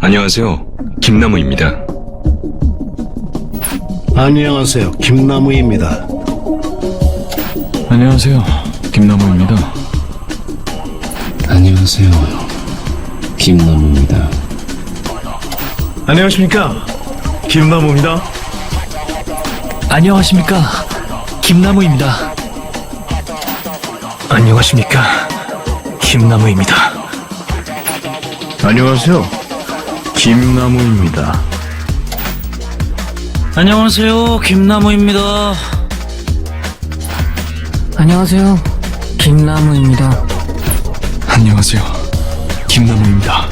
안녕하세요. 김나무입니다. 안녕하세요. 김나무입니다. 안녕하세요. 김나무입니다. 안녕하세요. 김나무입니다. 안녕하십니까 김나무입니다 안녕하십니까 김나무입니다 안녕하십니까 김나무입니다 안녕하세요. 김나무입니다. 안녕하세요. 김나무입니다. 안녕하세요. 김나무입니다. 안녕하세요. 김나무입니다.